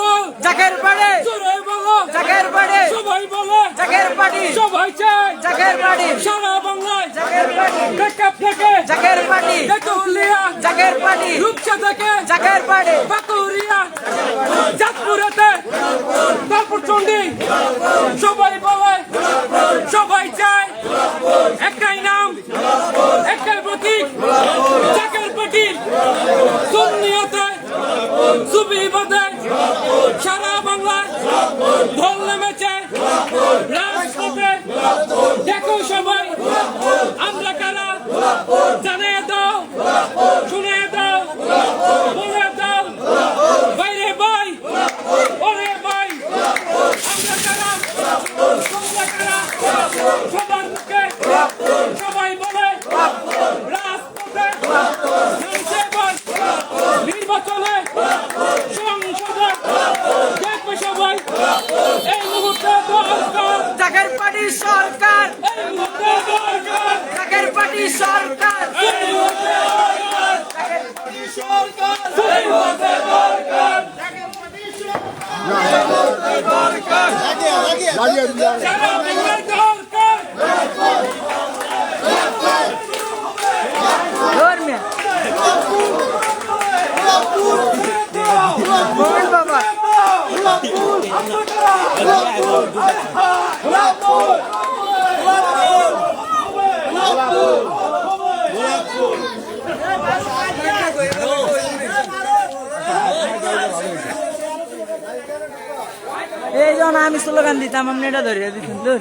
দল জাকের পাড়ে। জোরে বলো জাকের পাড়ে। সবাই বলে জাকের পার্টি সবাই চায় জাকের পার্টি সারা বাংলায়। জাকের পার্টি টেকআপ থেকে জাকের পার্টি তেতুলিয়া জাকের পার্টি রূপসা থেকে জাকের পার্টি বাকুরিয়া চাঁদপুরেতে তারপর চন্ডী। সবাই চায় একটাই নাম একটাই প্রতীক চাকের পাটি সুন্নিয়তে সুবি বাদে সারা বাংলায় ঢোল নেমেছে রাজপথে দেখো সবাই আমরা কারা জানিয়ে দাও শুনে দাও বলে দাও বাইরে ভাই ওরে ভাই আমরা কারা তোমরা কারা সবার মুখে সবাই বলে রাজপথে নামছে এবার নির্বাচনে সংসদে দেখবে সবাই এই মুহূর্তে দরকার জাকের পার্টি সরকার এই মুহূর্তে দরকার জাকের পার্টি সরকার এই মুহূর্তে দরকার সরকার এই মুহূর্তে দরকার সারা বাংলার দরকার ধর্মিয়া মোহন বাবা এই যখন আমি স্লোগান দিতাম আপনি এটা ধরিয়ে দিতেন দূর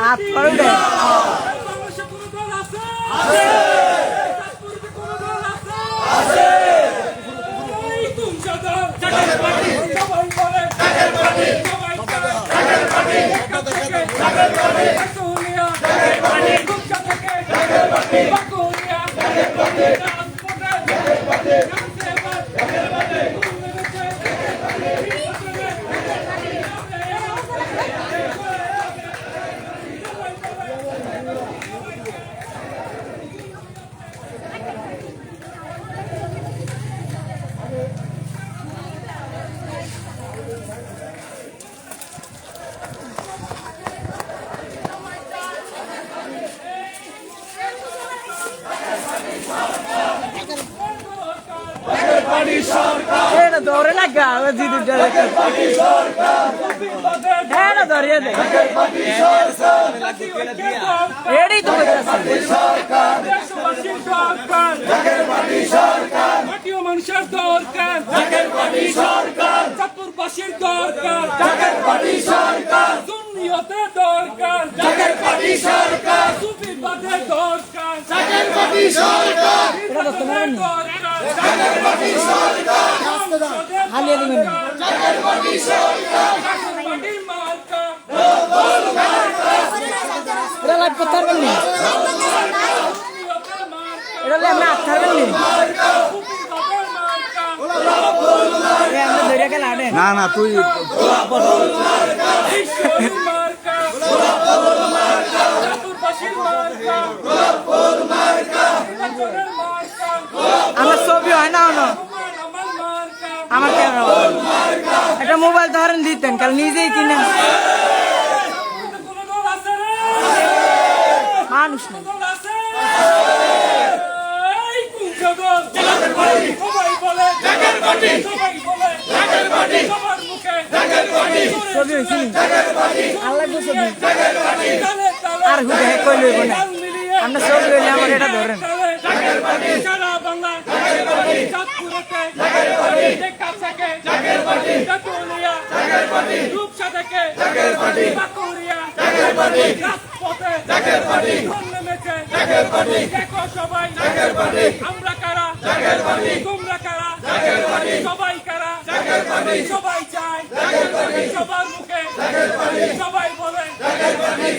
হাত বাকুলিয়া, রাজপথে, নামছে এবার, ঘুম লেগেছে, এটা ধরে লাগা ওই জিদিটা এটা ধরিয়ে দে। এটাই তো দরকার মানুষের দরকার চাঁদপুরবাসীর দরকার সুন্নিয়তের দরকার দরকার না দরকার হালিয়ে দিবেন। এটা লাইভ করতে পারবেন না? এটা আপনি হাত থাকবেন না? না। তুই আমার ছবি হয় না হলো আমার আমার মার্কা আমার কেন একটা মোবাইল ধরেন দিতেন কাল নিজেই কিনে। মানুষ নেই দল আছে এই কুঞ্জা দল সবাই বলে সবাই বলে সবার মুখে ছবি হয়েছি আল্লাহ গো ছবি তালে তালে আর হুদে হে কই লইব না তাল মিলিয়ে আমরা ছবি হইলে আমার এটা ধরেন সারা বাংলা চাঁদপুরেতে টেকা থেকে তেতুলিয়া রূপসা থেকে বাকুড়িয়া রাজপথে ঢোল নেমেছে দেখো সবাই আমরা কারা তোমরা কারা সবাই কারা সবাই চায় সবার মুখে সবাই বলে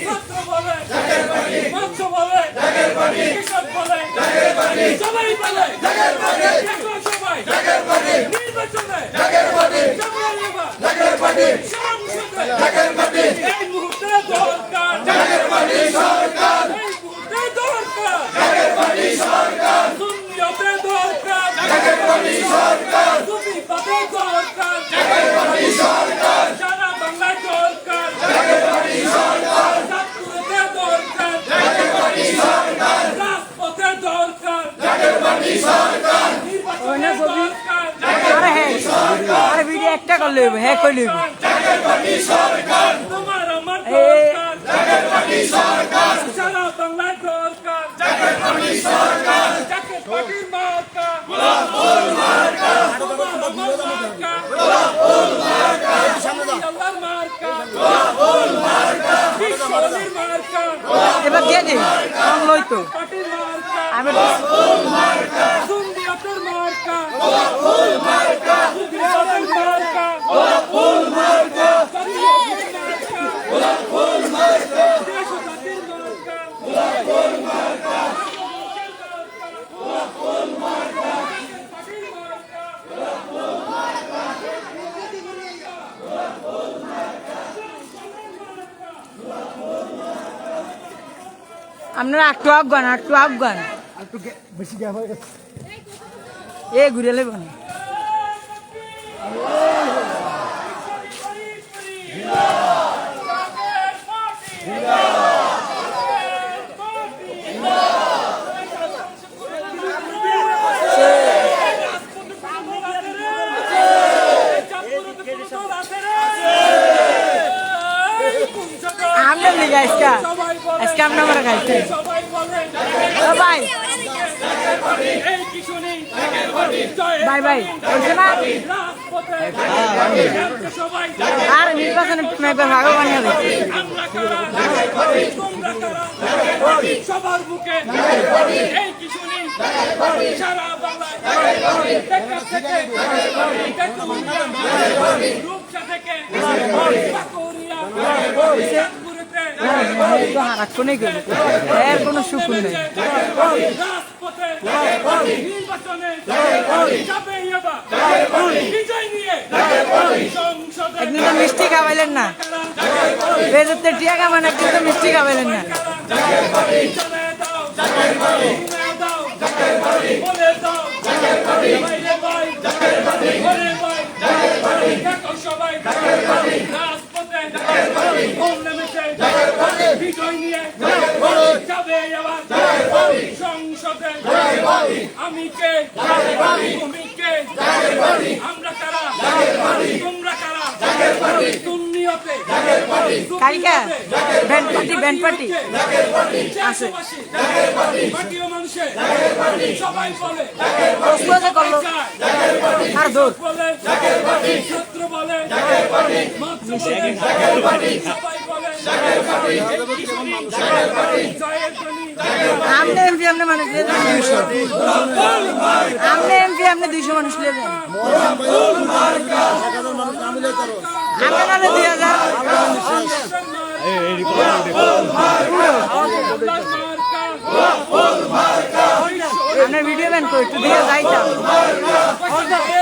ছাত্র বলে মৎস্য বলে কৃষক বলে সবাই বলে দেখো সবাই নির্বাচনে জাতীয় সংসদে এই মুহূর্তে দরকার এই মুহূর্তে লইব হ্যাঁ কই লইব তোমার আমার এ- দরকার সারা বাংলার দরকার জাকের পাটির মার্কা তোমার আমার মার্কা আল্লাহর মার্কা। বিশ্বজির মার্কা। এবার দিয়ে দিন লইতো আমি সুন্দিয়তের মার্কা ফুল মার্কা সুন্দিয়তের মার্কা ফুল মার্কা ফুল মার্কা দেশজাতির মার্কা ফুল মার্কা ফুল মার্কা পাটির মার্কা আপনারা একটু আফগান একটু আফগান। এ ঘুরে লেব আপনার লিগে আজকে আমার সবাই বলে সবাই বাই বাই। বলছে না? আর নির্বাচনে ভাগো বানিয়ে দিচ্ছে আমরা কারা তোমরা কারা সবার বুকে এই কিশোরী সারা বাংলায় টেকনাফ থেকে তেঁতুলিয়া, রূপসা থেকে কোনো একদিন তো মিষ্টি খাওয়াইলেন না। বেজতে টিয়া খাবেন একদিন তো মিষ্টি খাওয়াইলেন না। সবাই বিজয় নিয়ে যাবে এবার সংসদে আমি কে তুমি কে আমরা কারা তোমরা কারা দুর্নীয়তে কালকে ব্যান্ড পার্টি আছে। মাটিও মানুষের সবাই বলে প্রশ্ন করল। আর দৌড় বলে ছাত্র বলে মাত্র বলে, সবাই আমনে এমপি আমনে মানুষ দুইশো আমনে এমপি আমনে দুইশো মানুষ হাজার। আপনার ভিডিও ব্যান করি, একটু দিয়ে যাইতাম এ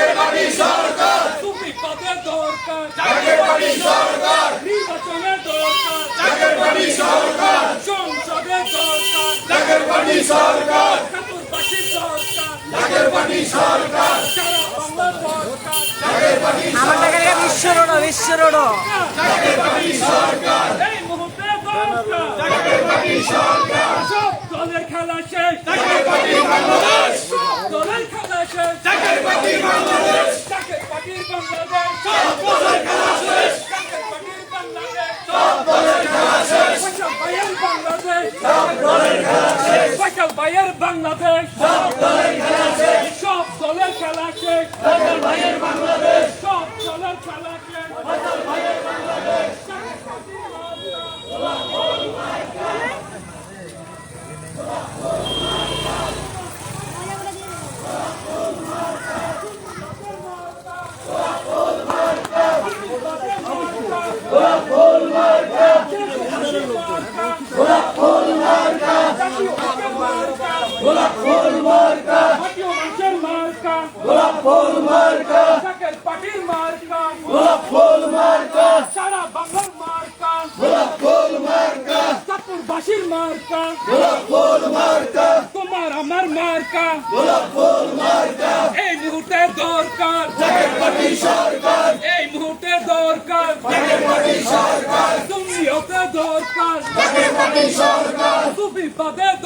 চাকরির বাটি সরকার। তুমি পদে দরকার। চাকরির বাটি সরকার। নির্বাচনে দরকার। চাকরির বাটি সরকার। সংসদে দরকার। চাকরির বাটি সরকার। চতুর্পাশী দরকার। চাকরির বাটি সরকার। সারা বাংলার দরকার। আমার টাকা বিশ্ব রোড বিশ্ব রোড এই মুহূর্তে দরকার। সব দলের খেলা শেষ। সব দলের খেলা শেষ চাকের পাটির বাংলাদেশ চাকের পাটির বাংলাদেশ সব দলের খেলা শেষ চাকের পাটির বাংলাদেশ সব দলের খেলা শেষ বাংলাদেশ সব দলের খেলা শেষ বাংলাদেশ সব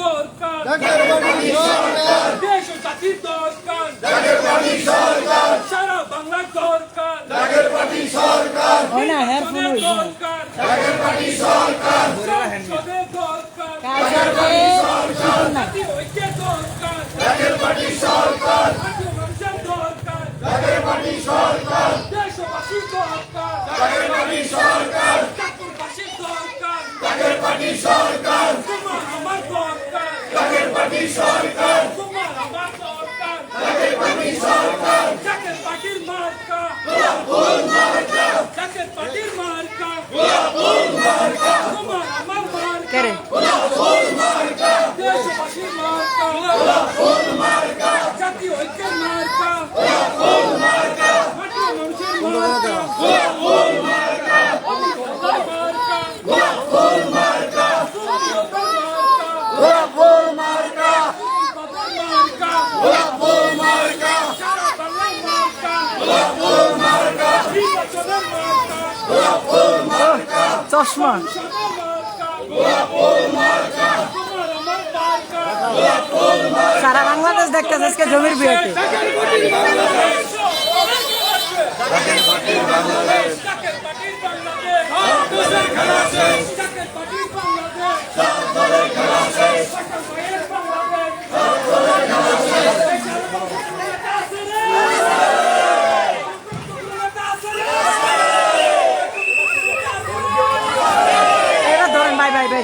দরকার। জাকের পার্টি সরকার দেশ ও জাতির দরকার। জাকের পার্টি সরকার সারা বাংলার দরকার। দরকার। পার্টি সরকার সংসদের দরকার। জাতি ঐক্যের দরকার। সরকার জাতীয় মানুষের দরকার। সরকার দেশবাসীর দরকার জাকের পার্টি সরকার চাকরবাসীর পার্টি সরকার। তোমার আমার দরকার। জাকের পার্টি সরকার। তোমার আমার দরকার। জাকের পার্টি সরকার। জাকের পার্টির মার্কা। গোলাপ ফুল মার্কা। জাকের পার্টির মার্কা। গোলাপ ফুল মার্কা। তোমার আমার মার্কা। কেরে? গোলাপ ফুল মার্কা। দেশবাসীর মার্কা। গোলাপ ফুল মার্কা। জাতীয় ঐক্যের মার্কা। গোলাপ ফুল মার্কা জাতীয় মানুষের মার্কা গোলাপ ফুল মার্কা অভিভাবকের মার্কা গোলাপ ফুল মার্কা সুন্দর মার্কা গোলাপ ফুল মার্কা বাবার মার্কা গোলাপ ফুল মার্কা সারা বাংলার মার্কা গোলাপ ফুল মার্কা নির্বাচনের মার্কা গোলাপ ফুল মার্কা চশমা সদা মার্কা গোলাপ ফুল মার্কা তোমার আমার মার্কা গোলাপ ফুল মার্কা সারা বাংলাদেশ দেখতেছে আজকে জমির বিয়েতে। জাকের পার্টির বাংলাদেশ জাকের পার্টির বাংলাদেশ জাকের পার্টির বাংলাদেশ দেশের খেলা শেষ জাকের পার্টির বাংলাদেশ সব দলের খেলা শেষ জাকের ভাইয়ের বাংলাদেশ সব দলের খেলা শেষ নেতা আছে রে নেতা আছে রে এটা ধরেন বাই বাই বাই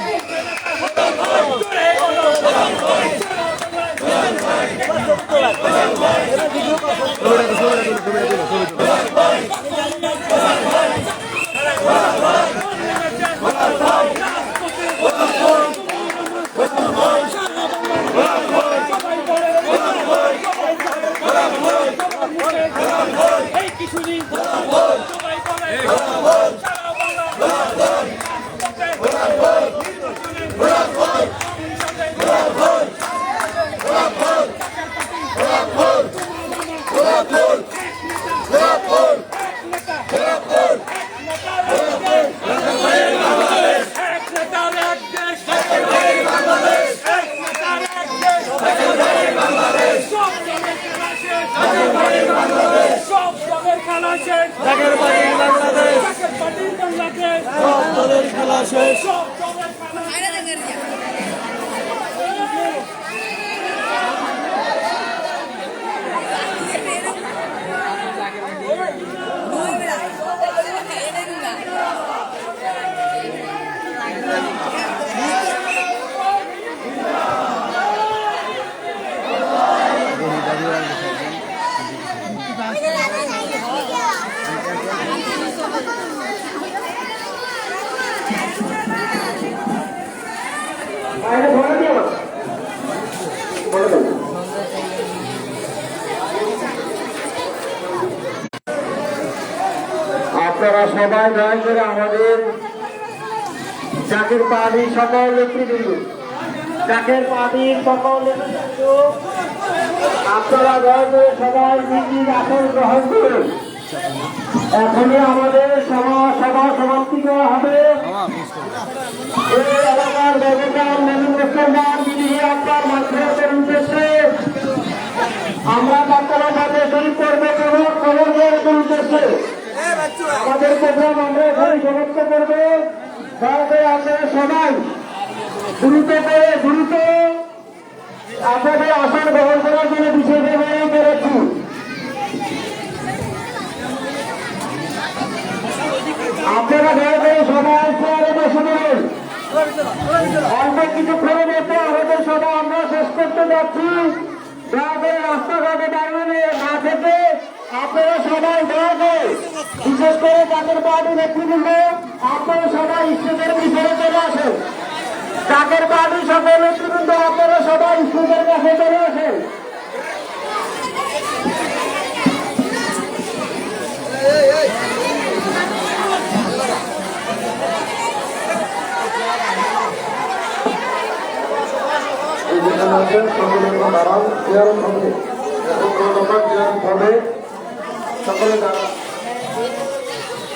এই কিছুদিন সবাই বলে সারা বাংলা এক নেতার এক দেশ এক নেতার এক দেশ সব দলের খেলা শেষ সব দলের খেলা শেষ জাকের পার্টির বাংলাদেশ। বাংলাদেশ। খেলা শেষ সব দলের খেলা শেষ। আপনারা সবাই দয়া করে আমাদের চাকের পার্টির সকল নেতৃবৃন্দ। চাকের পার্টির সকল নেতৃবৃন্দ, আপনারা দয়া করে সবাই নিজ নিজ আসন গ্রহণ করুন। এখনই আমাদের সভা সভা সমাপ্তি করা হবে। এলাকার ব্যবসার মুসলমান আপনার মাধ্যমের উদ্দেশ্যে। আমরা বার্তালাপ মাঝে শরীর করব, খবর খবর উদ্দেশ্যে। আমাদের প্রোগ্রাম আমরা এখানে সমাপ্ত করব। তাহলে আপনারা সবাই দ্রুত করে, দ্রুত আপনাদের আসন গ্রহণ করার জন্য বিশেষ অনুরোধ আপনারা দয়া করে সবাই চেয়ারে বসে পড়ুন অল্প কিছুক্ষণের মধ্যে আমাদের সভা আমরা শেষ করতে যাচ্ছি। দয়া রাস্তাঘাটে দাঁড়িয়ে না থেকে আপনারা সবাই দয়া করে বিশেষ করে জাতীয় পার্টি নেতৃবৃন্দ আপনারা সবাই স্টেজের পিছনে চলে আসেন জাকের পার্টি সকল নেতৃবৃন্দ আপনারা সবাই স্টেজের কাছে চলে আসেন সকলে দাঁড়ান জিয়ারত হবে এখন কোনো ব্যাপার জিয়ারত হবে সকলে দাঁড়ান